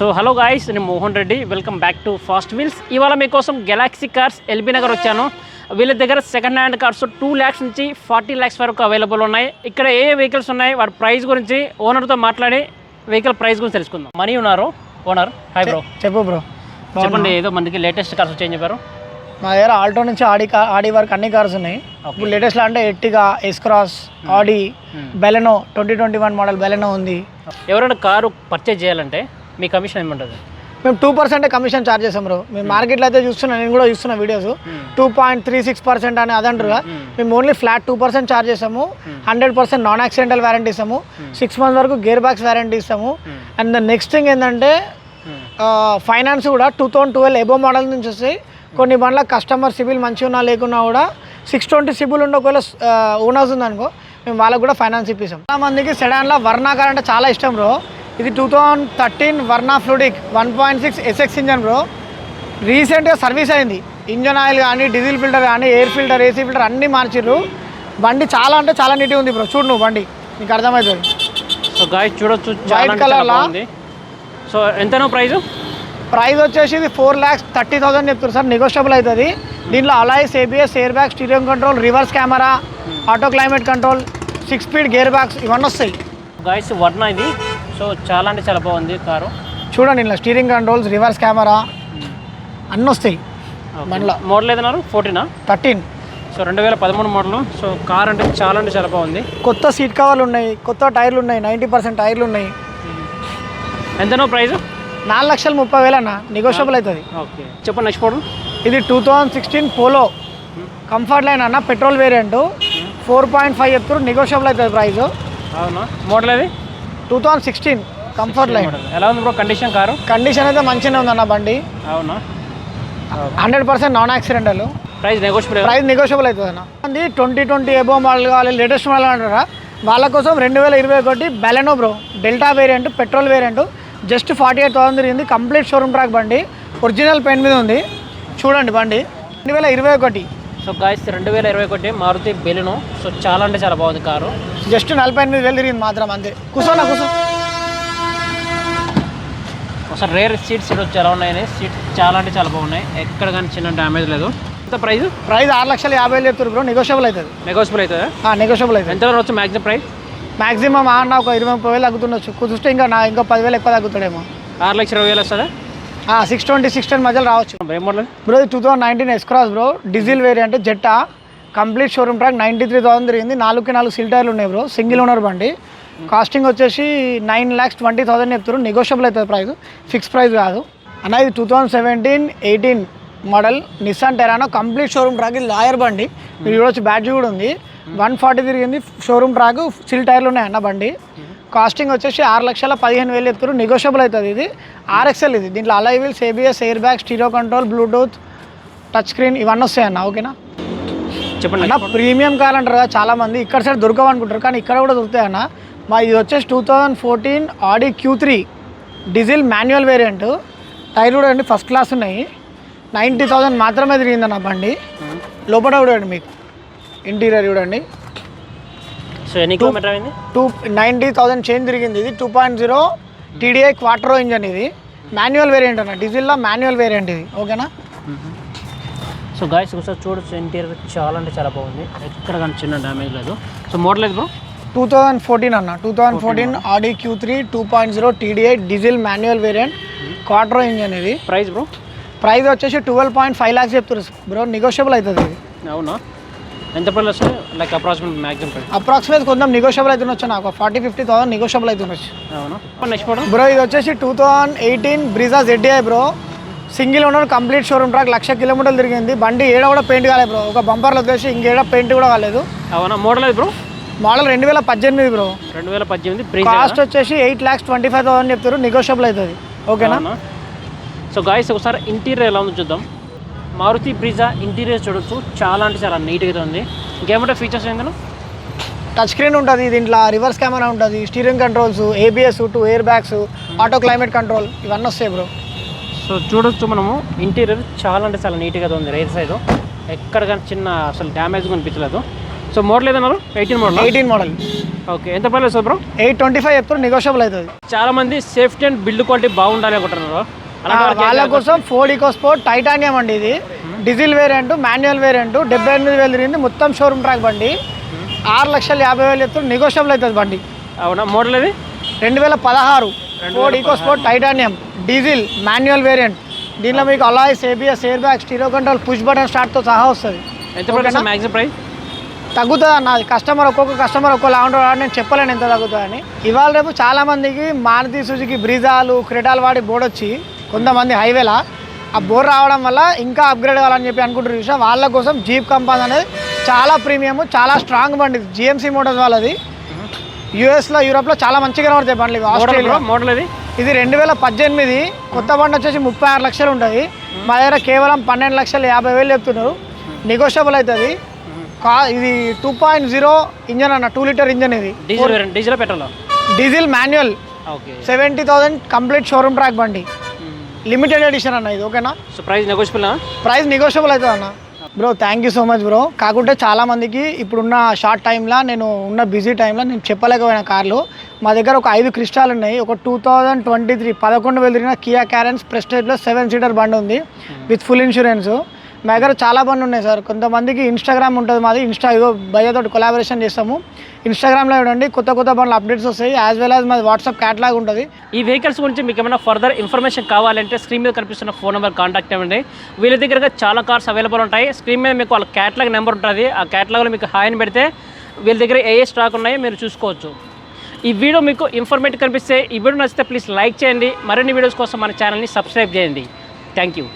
So hello guys నేను Mohan Reddy. Welcome back to Fast Wheels ఇవాళ మీకోసం Galaxy cars LB Nagar వచ్చాను. వీళ్ళ దగ్గర second hand cars two lakhs నుంచి ఫార్టీ ల్యాక్స్ వరకు అవైలబుల్ ఉన్నాయి. ఇక్కడ ఏ వెహికల్స్ ఉన్నాయి వాటి ప్రైస్ గురించి ఓనర్తో మాట్లాడి వెహికల్ ప్రైస్ గురించి తెలుసుకుందాం. మనీ ఉన్నారు ఓనర్ హాయ్ బ్రో చెప్పు బ్రో చెప్పండి ఏదో మనకి లేటెస్ట్ కార్స్ వచ్చాయని చెప్పారు. మా దగ్గర ఆల్టో నుంచి ఆడి కా ఆడి వరకు అన్ని కార్స్ ఉన్నాయి. ఇప్పుడు లేటెస్ట్లో అంటే ఎట్టిగా S Cross Audi Baleno twenty twenty one model Baleno ఉంది. ఎవరైనా కారు పర్చేజ్ చేయాలంటే మీ కమిషన్ ఏముంటుంది? మేము టూ పర్సెంట్ కమిషన్ చార్జ్ చేస్తాం బ్రో. మేము మార్కెట్లో అయితే చూస్తున్నా నేను కూడా చూస్తున్నా videos. Two point three six percent అని అదంటారుగా మేము only flat two percent charge చేస్తాము hundred percent non accidental warranty ఇస్తాము. సిక్స్ మంత్స్ వరకు గేర్ బాక్స్ వారంటీ ఇస్తాము. అండ్ ద నెక్స్ట్ థింగ్ ఏంటంటే ఫైనాన్స్ కూడా two thousand twelve above model నుంచి వస్తాయి. కొన్ని బండ్ల కస్టమర్ సిబిల్ మంచిగా ఉన్నా లేకున్నా కూడా సిక్స్ ట్వంటీ సిబిల్ ఉండి ఒకవేళ ఓనర్స్ ఉందనుకో మేము వాళ్ళకు కూడా ఫైనాన్స్ ఇప్పిస్తాం. చాలా మందికి సెడాన్లో వర్నా కార్ అంటే చాలా ఇష్టం బ్రో. ఇది two thousand thirteen Verna fluidic one point six SX engine bro రీసెంట్గా సర్వీస్ అయింది. ఇంజన్ ఆయిల్ కానీ డీజిల్ ఫిల్టర్ కానీ ఎయిర్ ఫిల్టర్ ఏసీ ఫిల్టర్ అన్నీ మార్చిర్రు. బండి చాలా అంటే చాలా నీట్గా ఉంది బ్రో చూడు నువ్వు బండి. నీకు అర్థమవుతుంది సో గాయస్ చూడొచ్చు. చాలా White అంటే చాలా colour లా? బాగుంది. సో ఎంతనో ప్రైస్ ప్రైస్ వచ్చేసి ఇది ఫోర్ ల్యాక్స్ థర్టీ థౌసండ్ చెప్తారు సార్ నెగోషియబుల్ అవుతుంది. దీంట్లో alloys ABS air bag steering control reverse camera auto climate control six speed gear bags ఇవన్నీ వస్తాయి. గాయస్ వర్ణ ఇది. సో చాలా అంటే చాలా బాగుంది కారు. చూడండి ఇలా స్టీరింగ్ కంట్రోల్స్ రివర్స్ కెమెరా అన్నీ వస్తాయి బండ్ల. మోడల్ ఏదన్నారు? ఫోర్టీనా థర్టీన్ సో రెండు వేల పదమూడు మోడల్ సో కార్ అంటే చాలా అంటే చాలా బాగుంది. కొత్త సీట్ కవర్లు ఉన్నాయి కొత్త టైర్లు ఉన్నాయి నైంటీ పర్సెంట్ టైర్లు ఉన్నాయి. ఎంతనో ప్రైస్? నాలుగు లక్షల ముప్పై వేలు అన్న నెగోషియబుల్ అవుతుంది. ఓకే చెప్పండి నెక్స్ట్ మోడల్ ఇది two thousand sixteen Polo comfort line అన్న petrol variant four point five చెప్తారు నెగోషియబుల్ అవుతుంది ప్రైస్. అవునా? మోడల్ అది two thousand sixteen comfort line ఎలా ఉంది బ్రో కండిషన్ కారు కండిషన్ అయితే మంచిగానే ఉందన్న బండి. అవునా? Hundred percent non accidental price negotiable price negotiable అవుతుంది అన్న అది ట్వంటీ ట్వంటీ ఎబో మోడల్ కావాలి లేటెస్ట్ మోడల్ అంటారా వాళ్ళ కోసం రెండు వేల ఇరవై ఒకటి Baleno bro delta variant petrol variant just forty eight thousand తిరిగింది. కంప్లీట్ షోరూమ్ ట్రాక్ బండి. ఒరిజినల్ పెయింట్ మీద ఉంది. చూడండి బండి. రెండు వేల ఇరవై ఒకటి. సో గాయస్ రెండు వేల ఇరవై ఒకటి మారుతి బెలును. సో చాలా అంటే చాలా బాగుంది కారు. జస్ట్ నలభై ఎనిమిది వేలు తిరిగింది మాత్రం అంతే. కూర్చోనా కూర్చో. ఒకసారి రేర్ సీట్స్ సీట్ చాలా ఉన్నాయని సీట్స్ చాలా అంటే చాలా బాగున్నాయి. ఎక్కడ కానీ చిన్న డ్యామేజ్ లేదు. ఎంత ప్రైస్ ప్రైస్ ఆరు లక్షల యాభై వేలు చెప్తారు బ్రో నెగోషియబుల్ అవుతుంది. నెగోషియబుల్ అవుతుందా? నెగోషియబుల్ అవుతుంది. ఎంత వరకు మ్యాక్సిమం ప్రైస్ మాక్సిమం అన్న ఒక ఇరవై ముప్పై వేలు తగ్గుతుండొచ్చు. కుదిస్తే ఇంకా నా ఇంకా పదివేలు ఎక్కువ తగ్గుతాడేమో. ఆరు లక్షల ఇరవై వేలు వస్తుందా? సిక్స్ ట్వంటీ సిక్స్ టెన్ మధ్యలో రావచ్చు. Bro two thousand nineteen S Cross bro. Diesel variant Jetta complete showroom track ninety three thousand తిరిగింది. నాలుగుకి నాలుగు సిల్ టైర్లు ఉన్నాయి బ్రో. సింగిల్ ఓనర్ బండి. కాస్టింగ్ వచ్చేసి నైన్ ల్యాక్స్ ట్వంటీ థౌసండ్ చెప్తారు నెగోషియబుల్ అవుతుంది ప్రైస్ ఫిక్స్ ప్రైస్ కాదు. అన్న ఇది two thousand seventeen eighteen model Nissan Terrano complete showroom track ఇది లాయర్ బండి. మీరు చూడొచ్చు బ్యాటరీ కూడా ఉంది. వన్ ఫార్టీ తిరిగింది. షోరూమ్ ట్రాక్ సిల్ టైర్లు ఉన్నాయి అన్న బండి. కాస్టింగ్ వచ్చేసి ఆరు లక్షల పదిహేను వేలు చెప్తారు నెగోషియబుల్ అవుతుంది ఇది. ఆర్ఎక్స్ఎల్ ఇది. దీంట్లో alloy wheels ABS air bag stereo control Bluetooth touch screen ఇవన్నీ వస్తాయి అన్న ఓకేనా చెప్పండి. అన్న ప్రీమియం కార్ అంటారు కదా చాలా మంది ఇక్కడ సైడ్ దొరకవు అనుకుంటారు కానీ ఇక్కడ కూడా దొరుకుతాయి అన్న. మా ఇది వచ్చేసి two thousand fourteen Audi Q three diesel manual variant tyre కూడా అండి ఫస్ట్ క్లాస్ ఉన్నాయి. నైంటీ థౌసండ్ మాత్రమే తిరిగిందన్న బండి. లోపల కూడా చూడండి మీకు. ఇంటీరియర్ చూడండి. సో ఎన్ని కిలోమీటర్ అయింది? టూ నైంటీ థౌసండ్ చేంజ్ తిరిగింది ఇది. Two point zero TDI quattro engine ఇది. మాన్యువల్ వేరియంట్ అన్న. డీజిల్లో మాన్యువల్ వేరియంట్ ఇది. ఓకేనా సో గాయస్ ఒకసారి చూడొచ్చు. ఇంటీరియర్ చాలా అంటే చాలా బాగుంది. ఎక్కడ కానీ చిన్న డ్యామేజ్ లేదు. సో మోడల్ లేదు బ్రో టూ థౌజండ్ ఫోర్టీన్ అన్న. Two thousand fourteen Audi Q three two point zero TDI diesel manual variant quattro engine ఇది. ప్రైస్ బ్రో ప్రైస్ వచ్చేసి ట్వెల్వ్ పాయింట్ ఫైవ్ ల్యాక్స్ చెప్తారు బ్రో నెగోషియబుల్ అవుతుంది ఇది. అవునా? ఎంత ప్రైస్ వస్తుంది లైక్ అప్రాక్సిమేట్ మ్యాక్సిమం అప్రాక్సిమేట్ కొంచెం నెగోషియబుల్ అవుతుండొచ్చు నాకు. ఫార్టీ ఫిఫ్టీ థౌసండ్ నెగోషియబుల్ అవుతుండొచ్చు అవునా? నెక్స్ట్ మోడల్ బ్రో ఇది వచ్చేసి two thousand eighteen Brezza ZDI bro single owner complete showroom track lakh కిలోమీటర్లు తిరిగింది. బండి ఏడ కూడా పెయింట్ కాలేదు బ్రో ఒక బంపర్లో వచ్చేసి ఇంకేడ పెయింట్ కూడా కాలేదు. అవునా? మోడల్ లేదు బ్రో మోడల్ రెండు వేల పద్దెనిమిది బ్రో రెండు వేల పద్దెనిమిది కాస్ట్ వచ్చేసి eight lakhs twenty five thousand చెప్తారు నెగోషియబుల్ అవుతుంది ఓకేనా సో గాయస్ ఒకసారి ఇంటీరియర్ ఎలా ఉందో చూద్దాం. మారుతి బ్రిజా ఇంటీరియర్ చూడొచ్చు. చాలా అంటే చాలా నీట్గా ఉంది. ఇంకేమంటే ఫీచర్స్ ఏంటో టచ్ స్క్రీన్ ఉంటుంది దీంట్లో రివర్స్ కెమెరా ఉంటుంది steering controls ABS two air bags auto climate control ఇవన్నీ వస్తాయి బ్రో సో చూడొచ్చు మనము. ఇంటీరియర్ చాలా అంటే చాలా నీట్గా ఉంది రైట్ సైడ్ ఎక్కడ కానీ చిన్న అసలు డ్యామేజ్ కనిపించలేదు. So model ఏదన్నారు? Eighteen model eighteen model okay ఎంత పర్లేదు so bro eight twenty five చెప్తారు నెగోషియబుల్ అవుతుంది. చాలా మంది సేఫ్టీ అండ్ బిల్డ్ క్వాలిటీ బాగుండాలి అనుకుంటున్నారు. వాళ్ళ కోసం ఈకో స్పోర్ట్ టైటానియం అండి ఇది. డీజిల్ వేరియంట్ మాన్యువల్ వేరియంట్ డెబ్బై ఎనిమిది వేలు తిరిగింది మొత్తం షోరూమ్ ట్రాక్ బండి. ఆరు లక్షల యాభై వేలు చెప్తారు నెగోషియబుల్ అవుతుంది బండి. అవునా? మోడల్ ఇది రెండు వేల పదహారు. Ford Eco Sport titanium diesel manual variant. దీనిలో మీకు alloys ABS air bag stereo control push button స్టార్ట్తో సహా వస్తుంది. ప్రైస్? తగ్గుతుంది అన్న? కస్టమర్ ఒక్కొక్క కస్టమర్ ఒక్కొక్క ఉంటాడు నేను చెప్పలేను ఎంత తగ్గుతుందని. ఇవాళ రేపు చాలా మందికి మారుతి సుజుకి బ్రిజాలు క్రెటాలు వాడి బోర్డు వచ్చి కొంతమంది హైవేలా. ఆ బోర్డు రావడం వల్ల ఇంకా అప్గ్రేడ్ కావాలని చెప్పి అనుకుంటారు చూసా వాళ్ళ కోసం జీప్ కంపాస్ అనేది చాలా ప్రీమియం చాలా స్ట్రాంగ్ బండి. జిఎంసీ మోటార్స్ వాళ్ళది. యూఎస్లో యూరోప్లో చాలా మంచిగా కనబడతాయి బండ్లు ఇవి. ఆస్ట్రేలియా బ్రో మోడల్ ఇది ఇది రెండు వేల పద్దెనిమిది. కొత్త బండి వచ్చేసి ముప్పై ఆరు లక్షలు ఉంటుంది. మా దగ్గర కేవలం పన్నెండు లక్షల యాభై వేలు చెప్తున్నారు. నెగోషియబుల్ అవుతుంది. కా ఇది టూ పాయింట్ జీరో ఇంజన్ అన్న టూ లీటర్ ఇంజన్ ఇది. Diesel diesel petrol? Diesel manual. Seventy thousand complete showroom track బండి. లిమిటెడ్ ఎడిషన్ అన్న ఇది ఓకేనా so price negotiable price negotiable అవుతుంది అన్న. Bro thank you so much bro కాకుంటే చాలా మందికి ఇప్పుడున్న షార్ట్ టైంలో నేను ఉన్న బిజీ టైంలో నేను చెప్పలేకపోయిన కార్లు. మా దగ్గర ఒక ఐదు క్రిస్టాల్ ఉన్నాయి. ఒక టూ థౌజండ్ ట్వంటీ త్రీ పదకొండు వేలు తిరిగిన కియా క్యారెన్స్ ప్రెస్టేజ్లో సెవెన్ సీటర్ బండి ఉంది విత్ ఫుల్ ఇన్సూరెన్స్ మా దగ్గర చాలా బండ్లు ఉన్నాయి సార్. కొంతమందికి ఇన్స్టాగ్రామ్ ఉంటుంది మాది. ఇన్స్టా ఇదో భయ్యతో కొలాబరేషన్ చేస్తాము. ఇన్స్టాగ్రామ్లో చూడండి కొత్త కొత్త బండ్లు అప్డేట్స్ వస్తాయి. యాజ్ వెల్ యాజ్ మాది వాట్సాప్ క్యాట్లాగ్ ఉంటుంది. ఈ వెహికల్స్ గురించి మీకు ఏమైనా ఫర్దర్ ఇన్ఫర్మేషన్ కావాలంటే స్క్రీన్ మీద కనిపిస్తున్న ఫోన్ నెంబర్ కాంటాక్ట్ అవ్వండి. వీళ్ళ దగ్గర చాలా కార్స్ అవైలబుల్ ఉంటాయి. స్క్రీన్ మీద మీకు వాళ్ళ క్యాటలాగ్ నెంబర్ ఉంటుంది. ఆ క్యాటలాగ్లో మీకు హాయిని పెడితే వీళ్ళ దగ్గర ఏ ఏ స్టాక్ ఉన్నాయో మీరు చూసుకోవచ్చు. ఈ వీడియో మీకు ఇన్ఫర్మేటివ్ కనిపిస్తే ఈ వీడియో నచ్చితే ప్లీజ్ లైక్ చేయండి. మరిన్ని వీడియోస్ కోసం మన ఛానల్ని సబ్స్క్రైబ్ చేయండి. Thank you